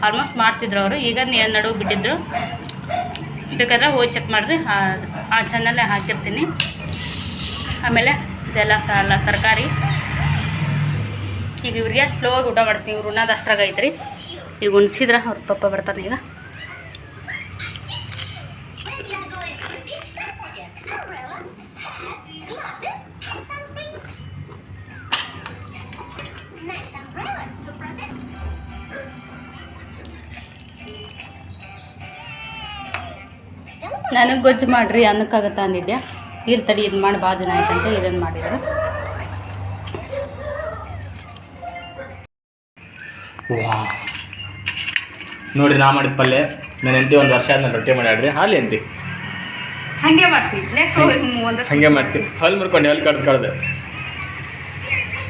ಆಲ್ಮೋಸ್ಟ್ ಮಾಡ್ತಿದ್ರು ಅವರು. ಈಗ ನೀರು ನಡುವು ಬಿಟ್ಟಿದ್ರು. ಬೇಕಾದ್ರೆ ಹೋಗಿ ಚೆಕ್ ಮಾಡಿರಿ. ಆ ಚಾನಲ್ಲೇ ಹಾಕಿರ್ತೀನಿ. ಆಮೇಲೆ ಇದೆಲ್ಲ ಸಾಲ ತರಕಾರಿ. ಈಗ ಇವ್ರಿಗೆ ಸ್ಲೋ ಆಗಿ ಊಟ ಮಾಡ್ತೀನಿ ಇವ್ರು ಉಣ್ಣೋದು ಅಷ್ಟ್ರಾಗ ಐತ್ರಿ. ಈಗ ಉಣ್ಸಿದ್ರೆ ಅವ್ರ ಪಪ್ಪ ಬರ್ತಾನೆ ಈಗ. ನನಗೆ ಗೊಜ್ಜು ಮಾಡಿರಿ ಅನ್ನಕ್ಕಾಗತ್ತ ಅಂದಿದ್ದೆ ಇಲ್ಲಿ ತಡಿ, ಇದು ಮಾಡಿ ಭಾಳ ದಿನ ಆಯ್ತಂತ ಇದನ್ನು ಮಾಡಿದ್ರು? ವಾ ನೋಡಿ ನಾ ಮಾಡಿದ ಪಲ್ಯ. ನನ್ನ ಎಂತಿ ಒಂದು ವರ್ಷ ಆದ್ಮೇಲೆ ರೊಟ್ಟಿ ಮಾಡ್ಯಾಡ್ರಿ ಹಾಲು ಎಂತಿ ಹಂಗೆ ಮಾಡ್ತೀವಿ ನೆಕ್ಸ್ಟ್ ಒಂದು ಹಂಗೆ ಮಾಡ್ತೀವಿ ಹಲ್ ಮುರ್ಕೊಂಡು ಹಲ್ ಕಡ್ದು ಕಡ್ದು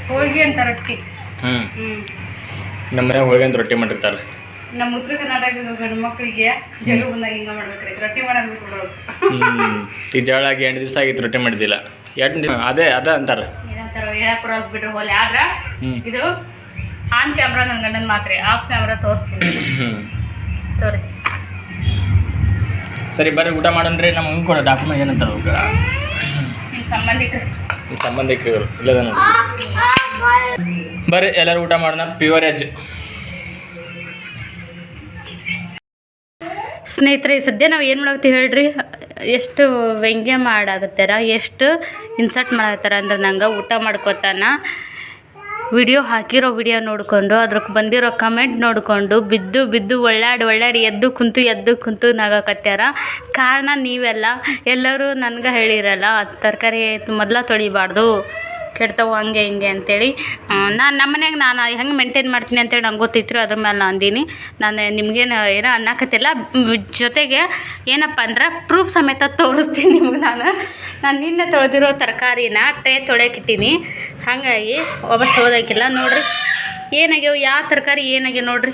ಹೋಳಿಗೆ ಅಂತ ರೊಟ್ಟಿ. ಹ್ಞೂ ನಮ್ಮ ಮನ್ಯಾಗ ಹೋಳಿಗೆ ಅಂತ ರೊಟ್ಟಿ ಮಾಡಿರ್ತಾರೆ. ನಮ್ಮ ಉತ್ತರ ಕರ್ನಾಟಕದ ಗಂಡು ಮಕ್ಕಳಿಗೆ ಜಗಳ ಬಂದಾಗ ಹಿಂಗೆ ಮಾಡ್ಬೇಕ್ರಿ. ರೊಟ್ಟಿ ಮಾಡೋದು ಬಿಟ್ಬಿಡೋದು ಜಗಳ ಆಗಿ ಜಗಳಾಗಿ ಎಂಟು ದಿವಸ ಆಗಿತ್ತು ರೊಟ್ಟಿ ಮಾಡಿದ್ದಿಲ್ಲ ಎಂಟು ದಿನ ಅದೇ ಅದೇ ಅಂತಾರೆ. ಏನಂತಾರೋ ಹೇಳಕ್ಕೆ ಬರೋದು ಬಿಟ್ರೆ ಹೋಲಿ. ಆದ್ರೆ ಇದು ಆನ್ ಕ್ಯಾಮ್ರಾ ನನ್ನ ಗಂಡನ ಮಾತ್ರ ಆಫ್ ಕ್ಯಾಮ್ರಾ ತೋರಿಸ್ತೀನಿ. ತೋರಿ. ಸರಿ ಬರ್ರಿ ಊಟ ಮಾಡಂದ್ರೆ ನಮ್ಮ ಹಿಂಗೆ ಕೊಡೋ ಡಾಕ್ಯುಮೆಂಟ್ ಏನಂತಾರೆ ನಿಮ್ಮ ಸಂಬಂಧಿಕರು. ಸಂಬಂಧಿಕರು ಇಲ್ಲದ ಬರೀ ಬರ್ರಿ ಎಲ್ಲರೂ ಊಟ ಮಾಡೋಣ ಪ್ಯೂರ್ ಎಜ್ ಸ್ನೇಹಿತರೆ ಸದ್ಯ ನಾವು ಏನು ಮಾಡಾಕತ್ತೀವಿ ಹೇಳ್ರಿ? ಎಷ್ಟು ವ್ಯಂಗ್ಯ ಮಾಡಾಕತ್ತಾರ? ಎಷ್ಟು ಇನ್ಸರ್ಟ್ ಮಾಡಾಕತ್ತಾರ ಅಂದ್ರೆ ನಂಗೆ ಊಟ ಮಾಡ್ಕೊತಾನ. ವಿಡಿಯೋ ಹಾಕಿರೋ ವಿಡಿಯೋ ನೋಡಿಕೊಂಡು ಅದ್ರಕ್ಕೆ ಬಂದಿರೋ ಕಮೆಂಟ್ ನೋಡಿಕೊಂಡು, ಬಿದ್ದು ಬಿದ್ದು ಒಳ್ಳಾಡಿ ಒಳ್ಳಾಡಿ ಎದ್ದು ಕುಂತು ಎದ್ದು ಕುಂತು ನಗಾಕತ್ಯಾರ. ಕಾರಣ ನೀವೆಲ್ಲ, ಎಲ್ಲರೂ ನನಗೆ ಹೇಳಿರಲ್ಲ ತರಕಾರಿ ಮೊದಲ ತೊಳಿಬಾರ್ದು, ಕೆಡ್ತಾವು ಹಂಗೆ ಹಿಂಗೆ ಅಂತೇಳಿ. ನಾನು ನಮ್ಮ ಮನೆಗೆ ನಾನು ಹೆಂಗೆ ಮೇಂಟೈನ್ ಮಾಡ್ತೀನಿ ಅಂತೇಳಿ ನಂಗೆ ಗೊತ್ತಿತ್ತು ಅದ್ರ ಮೇಲೆ ಅಂದೀನಿ. ನಾನು ನಿಮ್ಗೇನು ಏನೋ ಅನ್ನಕತ್ತಿಲ್ಲ. ಜೊತೆಗೆ ಏನಪ್ಪ ಅಂದ್ರೆ ಪ್ರೂಫ್ ಸಮೇತ ತೋರಿಸ್ತೀನಿ ನಿಮ್ಗೆ ನಾನು. ನಾನು ನಿನ್ನೆ ತೊಳೆದಿರೋ ತರಕಾರಿನ ಟ್ರೇ ತೊಳೆಯಕ್ಕಿಟ್ಟೀನಿ ಹಾಗಾಗಿ ವಾಪಸ್ ತೊಗೋದಾಕಿಲ್ಲ ನೋಡ್ರಿ, ಏನಾಗ್ಯವು, ಯಾವ ತರಕಾರಿ ಏನಾಗ್ಯಾವ ನೋಡ್ರಿ.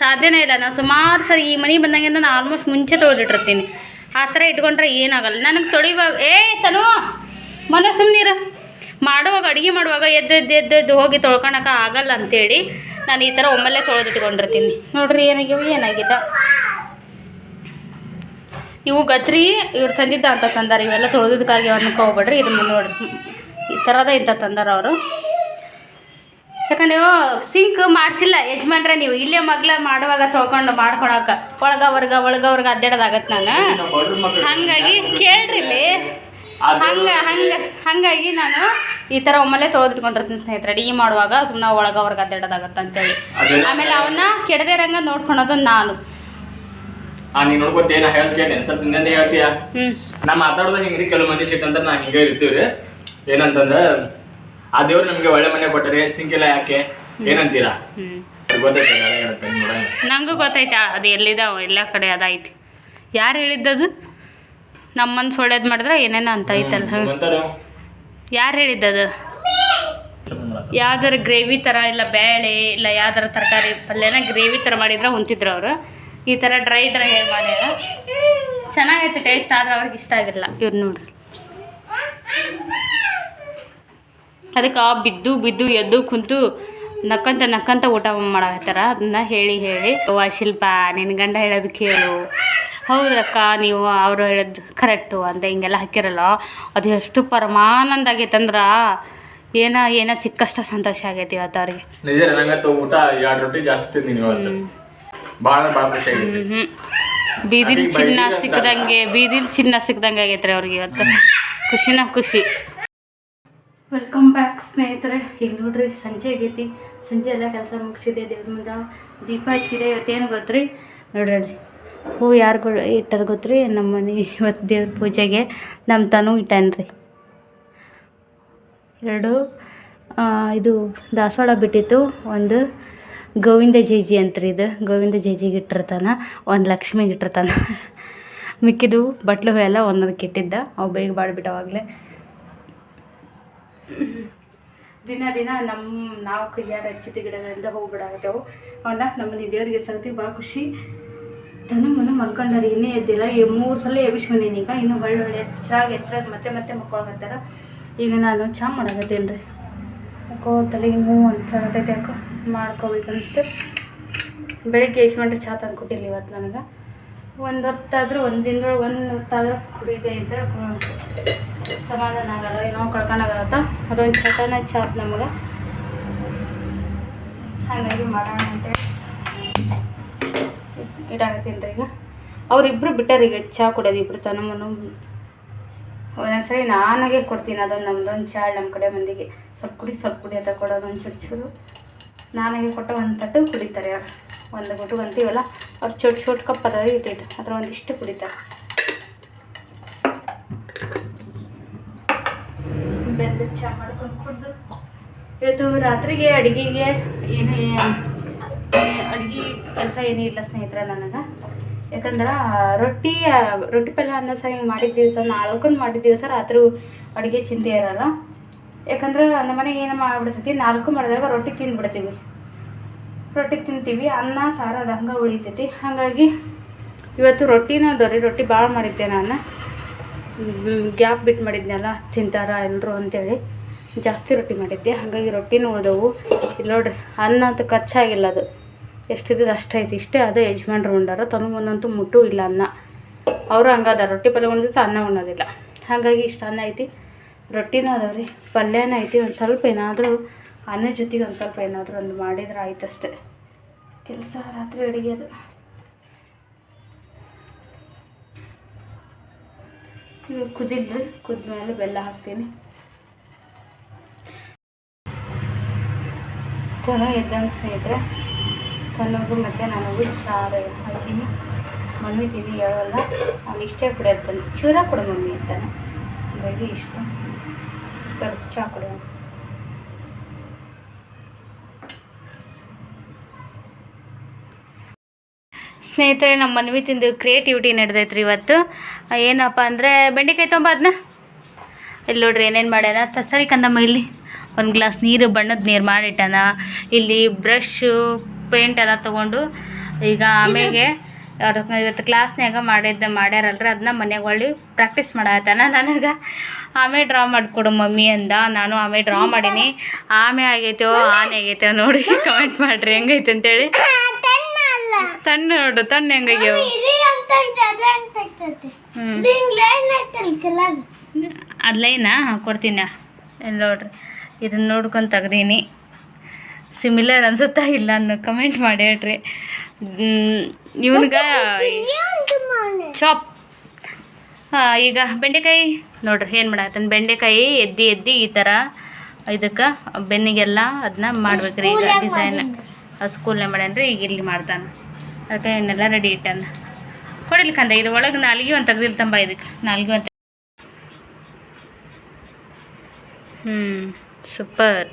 ಸಾಧ್ಯನೇ ಇಲ್ಲ. ನಾನು ಸುಮಾರು ಸರಿ ಈ ಮನೆ ಬಂದಾಗಿಂದ ನಾನು ಆಲ್ಮೋಸ್ಟ್ ಮುಂಚೆ ತೊಳೆದಿಟ್ಟಿರ್ತೀನಿ. ಆ ಥರ ಇಟ್ಕೊಂಡ್ರೆ ಏನಾಗಲ್ಲ. ನನಗೆ ತೊಳಿವಾಗ, ಏ ತನು, ಮನೆ ಸುಮ್ಮನಿರ ಮಾಡುವಾಗ, ಅಡುಗೆ ಮಾಡುವಾಗ ಎದ್ದು ಎದ್ದು ಎದ್ದು ಎದ್ದು ಹೋಗಿ ತೊಳ್ಕೊಳಕ್ಕೆ ಆಗಲ್ಲ ಅಂತೇಳಿ ನಾನು ಈ ಥರ ಒಮ್ಮೆಲೆ ತೊಳೆದಿಟ್ಕೊಂಡಿರ್ತೀನಿ. ನೋಡ್ರಿ, ಏನಾಗ್ಯವು, ಏನಾಗಿಲ್ಲ. ಇವು ಗತ್ರಿ ಇವ್ರು ತಂದಿದ್ದ ಅಂತ ತಂದಾರೆ. ಇವೆಲ್ಲ ತೊಳೆದಕ್ಕಾಗಿ ಅನ್ಕೋಬೇಡ್ರಿ. ಇದನ್ನ ನೋಡ್ರಿ. ಈ ಥರದ ಇಂಥ ತಂದಾರ ಅವರು. ಯಾಕಂದ್ರೆ ನೀವು ಸಿಂಕ್ ಮಾಡಿಸಿಲ್ಲ ಯಜಮಾನ್ರೆ ನೀವು. ಇಲ್ಲೇ ಮಗ್ಲ ಮಾಡುವಾಗ ತೊಳ್ಕೊಂಡು ಮಾಡ್ಕೊಳಕ ಒಳಗ ಹೊರ್ಗ ಒಳಗ ಹೊರ್ಗ ಅಡ್ಡಾಡೋದಾಗತ್ತೆ ನಾನು. ಹಂಗಾಗಿ ಕೇಳ್ರಿ ಇಲ್ಲಿ ಹಂಗ ಹಂಗ ಹಂಗಾಗಿ ನಾನು ಈ ಥರ ಒಮ್ಮೆಲೆ ತೊಳೆದಿಟ್ಕೊಂಡಿರ್ತೀನಿ ಸ್ನೇಹಿತರೆ. ಅಡಿಗೆ ಮಾಡುವಾಗ ಸುಮ್ಮನೆ ಒಳಗ ಹೊರ್ಗ ಅಂತ ಅಂತೇಳಿ. ಆಮೇಲೆ ಅವನ್ನ ಕೆಡದೇ ರಂಗ ನೋಡ್ಕೊಳೋದು ನಾನು. ಆ ನೀನು ಹೇಳ್ತೇನೆ ಸ್ವಲ್ಪ ಹೇಳ್ತೀಯ? ನಾ ಮಾತಾಡೋದು ಹಿಂಗ್ರಿ ಕೆಲವು ಮಂದಿ ಸಿಟ್ಟು ಅಂತ ನಾ ಹಿಂಗೆ ಇರ್ತೀವ್ರಿ. ಏನಂತಂದ್ರ ಆ ದೇವ್ರು ನಮಗೆ ಒಳ್ಳೆ ಮನೆ ಕೊಟ್ಟರೆ ಸಿಂಕಿಲ್ಲ ಯಾಕೆ? ಏನಂತೀರಾ? ನಂಗೂ ಗೊತ್ತೈತೆ ಅದು ಎಲ್ಲಿದಾವ ಎಲ್ಲ ಕಡೆ ಅದೈತಿ ಯಾರು ಹೇಳಿದ್ದದು? ನಮ್ಮ ಮನ್ಸು ಒಳ್ಳೇದು ಮಾಡಿದ್ರೆ ಏನೇನೋ ಅಂತ ಐತಲ್ಲ ಯಾರು ಹೇಳಿದ್ದದು? ಯಾವ್ದಾರ ಗ್ರೇವಿ ಥರ ಇಲ್ಲ ಬೇಳೆ ಇಲ್ಲ ಯಾವ್ದಾರ ತರಕಾರಿ ಪಲ್ಯನ ಗ್ರೇವಿ ಥರ ಮಾಡಿದ್ರೆ ಉಂತಿದ್ರು ಅವರು. ಈ ಥರ ಡ್ರೈ ಡ್ರೈ ಮಾಡ್ಯಾರ ಚೆನ್ನಾಗೈತೆ ಟೇಸ್ಟ್ ಆದ್ರೆ ಅವ್ರಿಗೆ ಇಷ್ಟ ಆಗಿಲ್ಲ. ಇವ್ರು ನೋಡ್ರಿ. ಅದಕ್ಕೆ ಬಿದ್ದು ಬಿದ್ದು ಎದ್ದು ಕುಂತು ನಕ್ಕಂತ ನಕ್ಕಂತ ಊಟ ಮಾಡತ್ತಾರ ಅದನ್ನ ಹೇಳಿ ಹೇಳಿ ಅವ್ವ ಶಿಲ್ಪ ನಿನ್ನ ಗಂಡ ಹೇಳೋದು ಕೇಳು. ಹೌದಕ್ಕ ನೀವು ಅವರು ಹೇಳೋದು ಕರೆಕ್ಟು ಅಂತ ಹಿಂಗೆಲ್ಲ ಹಾಕಿರಲ್ಲ. ಅದು ಎಷ್ಟು ಪರಮಾನಂದ ಆಗೈತಂದ್ರೆ ಏನ ಏನೋ ಸಿಕ್ಕಷ್ಟ ಸಂತೋಷ ಆಗೈತಿ ಇವತ್ತು ಅವ್ರಿಗೆ. ನಿಜ ನಂಗಂತೂ ಊಟ ಎರಡು ರೊಟ್ಟಿ ಜಾಸ್ತಿ ತಿಂದಿನಿ ಇವತ್ತು. ಭಾಳ ಭಾಳ ಖುಷಿ ಆಗೈತಿ. ಬೀದಿಲ್ ಚಿನ್ನ. ಸಿಕ್ಕದಂಗೆ ಬೀದಿಲ್ ಚಿನ್ನ ಸಿಕ್ಕದಂಗೆ ಆಗೈತ್ರಿ ಅವ್ರಿಗೆ ಇವತ್ತು. ಖುಷಿನ ಖುಷಿ. ವೆಲ್ಕಮ್ ಬ್ಯಾಕ್ ಸ್ನೇಹಿತರೆ. ಈಗ ನೋಡ್ರಿ, ಸಂಜೆ ಆಗೈತಿ. ಸಂಜೆ ಎಲ್ಲ ಕೆಲಸ ಮುಗಿಸಿದೆ. ದೇವ್ರ ಮುಂದೆ ದೀಪ ಹಚ್ಚಿದೆ. ಇವತ್ತೇನು ಗೊತ್ತ್ರಿ? ನೋಡ್ರಿ ಅಲ್ಲಿ. ಹೂ ಯಾರು ಇಟ್ಟಾರ ಗೊತ್ತ್ರಿ? ನಮ್ಮ ಮನೆ ಇವತ್ತು ದೇವ್ರ ಪೂಜೆಗೆ ನಮ್ಮ ತನು ರೀ ಎರಡು ಇದು ದಾಸವಾಳ ಬಿಟ್ಟಿತ್ತು. ಒಂದು ಗೋವಿಂದ ಜೇಜಿ ಅಂತ್ರಿ ಇದು. ಗೋವಿಂದ ಜೇಜಿಗೆ ಇಟ್ಟಿರ್ತಾನ. ಒಂದು ಲಕ್ಷ್ಮಿಗೆ ಇಟ್ಟಿರ್ತಾನ. ಮಿಕ್ಕಿದು ಬಟ್ಲು ಎಲ್ಲ ಒಂದೊಂದಕ್ಕೆ ಇಟ್ಟಿದ್ದ. ಅವು ಬೇಗ ಬಾಡ್ಬಿಟ್ಟವಾಗಲೇ ದಿನ ದಿನ ನಮ್ಮ ನಾವು ಕೈಯಾರ ಹಚ್ಚಿದ ಗಿಡಗಳಿಂದ ಹೋಗ್ಬಿಡಾಗತ್ತೇವು ಅವನ್ನ ನಮ್ಮ ದೇವ್ರಿಗೆ ಸಗತಿ ಭಾಳ ಖುಷಿ. ತನ್ನ ಮನ ಮಲ್ಕೊಂಡಾರ, ಇನ್ನೇ ಎದ್ದಿಲ್ಲ. ಈ ಮೂರು ಸಲ ಎಬ್ಬಿಸಿ ಬಂದೀನಿ ಈಗ. ಇನ್ನು ಹೊಳ್ಳಿ ಹೊಳ್ಳಿ ಹೆಚ್ಚಾಗಿ ಹೆಚ್ಚಾಗಿ ಮತ್ತೆ ಮತ್ತೆ ಮಕ್ಕೊಳಕತ್ತಾರ ಈಗ ನಾನು ಚಾ ಮಾಡಾಕತ್ತೇನೆ ರೀ ಯಾಕೋ ತಲೆಗೆ ನೋವು ಅನ್ಸಾಕತ್ತೈತೆ ಯಾಕೋ. ಮಾಡ್ಕೋಬೇಕು ಅನಿಸ್ತು. ಬೆಳಿಗ್ಗೆ ಯಜಮಾನ್ರಿ ಚಾ ತಂದು ಕೊಟ್ಟಿಲ್ಲ ಇವತ್ತು ನನಗೆ. ಒಂದು ಹೊತ್ತಾದ್ರೂ, ಒಂದು ದಿನದೊಳಗೆ, ಒಂದು ಹೊತ್ತಾದ್ರೂ ಕುಡಿದೇ ಇದ್ರೆ ಸಮಾಧಾನ ಆಗಲ್ಲ ಏನೋ ಕಳ್ಕೊಂಡಾಗತ್ತ ಅದೊಂದು ಚಟನ ಚಾಟ್ ನಮಗೆ. ಹಾಗಾಗಿ ಮಾಡೋಣ ಅಂತೇಳಿ ಇಡಾಕತ್ತೀನಿ ರೀ ಈಗ? ಅವರಿಬ್ಬರು ಬಿಟ್ಟಾರ ಈಗ ಚಹಾ ಕೊಡೋದು ಇಬ್ಬರು ತನಮನು. ಒಂದೊಂದ್ಸರಿ ನಾನಾಗೆ ಕೊಡ್ತೀನಿ ಅದೊಂದು ನಮ್ದೊಂದು ಚಹಾ ನಮ್ಮ ಕಡೆ ಮಂದಿಗೆ. ಸ್ವಲ್ಪ ಕುಡಿ ಸ್ವಲ್ಪ ಕುಡಿ ಅಂತ ಕೊಡೋದು ಒಂದು ಚೂರು. ಚೂರು ನಾನಾಗೆ ಕೊಟ್ಟ ಒಂದು ತಟ್ಟು ಕುಡಿತಾರೆ. ಅವ್ರು ಒಂದು ಗುಟ್ಟು ಅಂತೀವಲ್ಲ, ಅವ್ರು ಚೋಟ್ ಚೋಟ್ ಕಪ್ ಅದಾವೆ ಇಟ್ಟಿಟ್ಟು ಅದ್ರ ಒಂದಿಷ್ಟು ಕುಡಿತಾರೆ ಬೆಲ್ಲ ಚಹಾ ಮಾಡ್ಕೊಂಡು ಕುಡ್ದು. ಇವತ್ತು ರಾತ್ರಿಗೆ ಅಡುಗೆಗೆ ಏನೇ ಅಡುಗೆ ಕೆಲಸ ಏನೂ ಇಲ್ಲ ಸ್ನೇಹಿತರೆ ನನಗೆ. ಯಾಕಂದ್ರೆ ರೊಟ್ಟಿ ರೊಟ್ಟಿ ಪಲ್ಯ ಅನ್ನ ಸಹ ಹಿಂಗೆ ಮಾಡಿದ ದಿವಸ, ನಾಲ್ಕನ್ನು ಮಾಡಿದ ದಿವಸ ರಾತ್ರಿ ಅಡುಗೆ ಚಿಂತೆ ಇರಲ್ಲ. ಯಾಕಂದ್ರೆ ನಮ್ಮ ಮನೆಗೆ ಏನು ಮಾಡಿಬಿಡ್ತೈತಿ, ನಾಲ್ಕು ಮಾಡಿದಾಗ ರೊಟ್ಟಿ ತಿಂದ್ಬಿಡ್ತೀವಿ. ರೊಟ್ಟಿ ತಿಂತೀವಿ, ಅನ್ನ, ಸಾರು ಅದು ಹಂಗೆ ಉಳಿತೈತಿ. ಹಾಗಾಗಿ ಇವತ್ತು ರೊಟ್ಟಿನ ದೊರೆ, ರೊಟ್ಟಿ ಭಾಳ ಮಾಡಿದ್ದೆ ನಾನು. ಗ್ಯಾಪ್ ಬಿಟ್ಟು ಮಾಡಿದ್ನಲ್ಲ, ತಿಂತಾರ ಎಲ್ಲರೂ ಅಂತೇಳಿ. ಜಾಸ್ತಿ ರೊಟ್ಟಿ ಮಾಡಿದ್ದೆ. ಹಾಗಾಗಿ ರೊಟ್ಟಿನೂ ಉಳಿದವು. ಇಲ್ಲಿ ನೋಡ್ರಿ, ಅನ್ನ ಅಂತೂ ಖರ್ಚಾಗಿಲ್ಲ ಅದು. ಎಷ್ಟಿದ್ದು ಅಷ್ಟು ಐತಿ. ಇಷ್ಟೇ ಅದು ಯಜಮಾನ್ರು ಉಂಡಾರ. ತನಗೆ ಒಂದಂತೂ ಮುಟ್ಟೂ ಇಲ್ಲ ಅನ್ನ. ಅವರು ಹಂಗದ ರೊಟ್ಟಿ ಪಲ್ಯ ಒಂದು ಅನ್ನ ಉಣ್ಣೋದಿಲ್ಲ. ಹಾಗಾಗಿ ಇಷ್ಟು ಅನ್ನ ಐತಿ. ರೊಟ್ಟಿನೂ ಅದಾವ ರೀ. ಪಲ್ಯನೂ ಐತಿ. ಒಂದು ಸ್ವಲ್ಪ ಏನಾದರೂ, ಅನ್ನ ಜೊತೆಗೆ ಒಂದು ಸ್ವಲ್ಪ ಏನಾದರೂ ಒಂದು ಮಾಡಿದ್ರೆ ಆಯ್ತು ಅಷ್ಟೇ ಕೆಲಸ ರಾತ್ರಿ ಅಡುಗೆದು ಇದು ಕುದ ಮೇಲೆ ಬೆಲ್ಲ ಹಾಕ್ತೀನಿ. ತನ ಎದ್ದಂಗೆ ಸ್ನೇಹಿತರೆ ತನಗೂ ಮತ್ತು ನನಗೂ ಚಾರ ಹಾಕ್ತೀನಿ ಮಮ್ಮಿ ತಿಂದು ಹೇಳೋಲ್ಲ, ಅವ್ನು ಇಷ್ಟೇ ಕುಡಿಯೋದು ಚೂರ ಕೊಡು ಮಮ್ಮಿ ಅಂತಾನೆ. ಹಾಗಾಗಿ ಇಷ್ಟ. ಚಾ ಕೊಡು ಸ್ನೇಹಿತರೆ ನಮ್ಮ ಮನವಿ ತಿಂದು ಕ್ರಿಯೇಟಿವಿಟಿ ನಡೆದೈತ್ರಿ ಇವತ್ತು. ಏನಪ್ಪ ಅಂದರೆ, ಬೆಂಡೆಕಾಯಿ ತೊಂಬ ಅದನ್ನ ಇಲ್ಲಿ ನೋಡ್ರಿ, ಏನೇನು ಮಾಡ್ಯಾನ? ತಸರಿ ಕಂದಮ್ಮ, ಇಲ್ಲಿ. ಒಂದು ಗ್ಲಾಸ್ ನೀರು, ಬಣ್ಣದ ನೀರು ಮಾಡಿಟ್ಟಾನ. ಇಲ್ಲಿ ಬ್ರಷು ಪೇಂಟ್ ಎಲ್ಲ ತೊಗೊಂಡು ಈಗ ಆಮೇಲೆ ಇವತ್ತು ಕ್ಲಾಸ್ನಾಗ ಮಾಡಿದ್ದ, ಮಾಡ್ಯಾರಲ್ರಿ ಅದನ್ನ ಮನೆಗೆ ಹೊಳ್ಳಿ ಪ್ರಾಕ್ಟೀಸ್ ಮಾಡತ್ತಾನ ನನಗೆ. ಆಮೇಲೆ ಡ್ರಾ ಮಾಡಿಕೊಡು ಮಮ್ಮಿ ಅಂದ. ನಾನು ಆಮೇಲೆ ಡ್ರಾ ಮಾಡೀನಿ. ಆಮೆ ಆಗೈತೋ, ಆನೆ ಆಗೈತೋ ನೋಡಿ ಕಮೆಂಟ್ ಮಾಡಿರಿ. ಹೆಂಗೈತೆ ಅಂತೇಳಿ. ತಣ್ಣ ನೋಡು ತಣ್ಣ ಹೆಂಗಾಗ್ಯಾವ ಅದು ಲೈನಾ ಕೊಡ್ತೀನಿ. ನೋಡ್ರಿ ಇದನ್ನ ನೋಡ್ಕೊಂಡು ತೆಗ್ದೀನಿ. ಸಿಮಿಲರ್ ಅನ್ಸುತ್ತಾ ಇಲ್ಲ ಅನ್ನೋ ಕಮೆಂಟ್ ಮಾಡಿ ಹೇಳ್ರಿ. ಇವನ್ಗ ಚಾಪ್. ಹಾಂ ಈಗ ಬೆಂಡೆಕಾಯಿ ನೋಡ್ರಿ ಏನು ಮಾಡ ಬೆಂಡೆಕಾಯಿ ಎದ್ದಿ ಎದ್ದಿ ಈ ಥರ ಇದಕ್ಕೆ ಬೆನ್ನಿಗೆಲ್ಲ ಅದನ್ನ ಮಾಡ್ಬೇಕ್ರಿ ಈಗ ಡಿಸೈನ್ ಸ್ಕೂಲ್ನೇ ಮಾಡ್ಯಾನ್ರಿ ಈಗ ಇಲ್ಲಿ ಮಾಡ್ತಾನೆ. ಅದಕ್ಕೆ ಇನ್ನೆಲ್ಲ ರೆಡಿ ಇಟ್ಟಾನ. ಕೊಡಿಲಿ ಕಂದ, ಇದು ಒಳಗೆ ನಾಲ್ಗೆ ಒಂದು ತೆಗ್ದಿಲ್ ತಂಬ ಇದಕ್ಕೆ. ನಾಲ್ಗೆ ಒಂದು ಹ್ಞೂ ಸೂಪರ್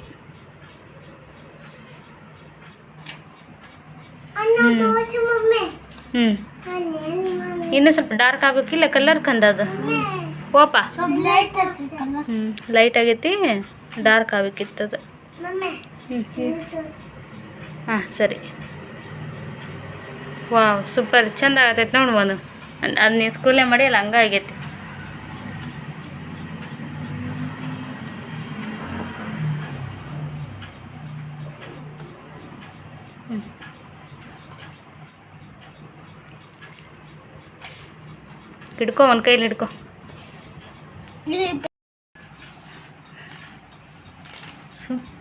ಹ್ಞೂ ಇನ್ನೂ ಸ್ವಲ್ಪ ಡಾರ್ಕ್ ಆಗ್ಬೇಕಿಲ್ಲ ಕಲರ್ ಕಂದದು ಓಪ? ಹ್ಞೂ ಲೈಟ್ ಆಗೈತಿ ಡಾರ್ಕ್ ಆಗಬೇಕಿತ್ತದ ಹ್ಞೂ ಸರಿ. ವಾವ್ ಸೂಪರ್ ಚಂದ ಆಗತೈತೆ ನೋಡು ಒಂದು ಅದು ನೀನು ಸ್ಕೂಲೇ ಮಾಡಿ ಅಲ್ಲ ಹಂಗೆ ಆಗೈತಿ. ಹ್ಮ್. ಹಿಡ್ಕೊ, ಒಂದು ಕೈಲಿ ಹಿಡ್ಕೊ.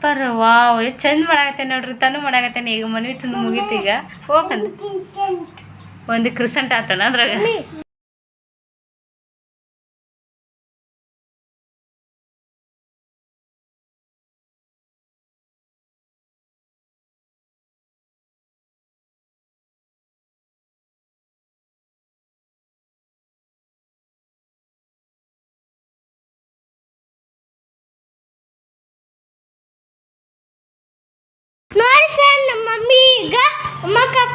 Super wow. ಎಷ್ಟು ಚಂದ ಮಾಡಾಕತ್ತೇನೆ ನೋಡ್ರಿ ತನು ಮಾಡಾಕತ್ತೇನೆ. ಈಗ ಮನೆ ತುಂಬ ಮುಗೀತು ಈಗ. ಹೋಗಂದ ಒಂದು ಕ್ರಿಸೆಂಟ್. ಆತನ ಅದ್ರಾಗ?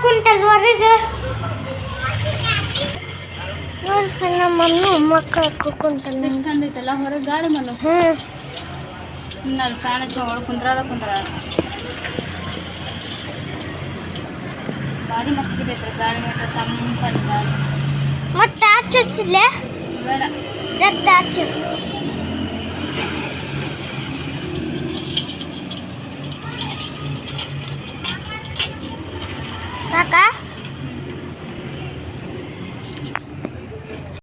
ಕುಂಟಲ್ ಹೊರಗೆ ನೋಡ್ರಿ ನಮ್ಮ ಮಮ್ಮಿ ಮಕ್ಕಳು ಕುಂಟಲ್ ಎಷ್ಟು ಚಂದ ಐತಲ್ಲ ಹೊರಗೆ ಗಾಳಿ ಮನು ಹ್ಮ್ ಇನ್ನು ಅಲ್ಲಿ ಫ್ಯಾನ್ ಹಚ್ಕೊಂಡು ಒಳಗೆ ಕುಂದ್ರದ ಕುಂದ್ರ ಭಾರಿ ಮಸ್ತ್ ಬಿದ್ದೈತ್ರಿ ಗಾಳಿ ಮಾತ್ರ ತಂಪಲ್ಲಿ ಗಾಳಿ ಮತ್ತೆ ಆಚೆ ಹಚ್ಚಿದ್ಲೆ ಬೇಡ ಜಗ್ಗ ಆಚೆ Acá.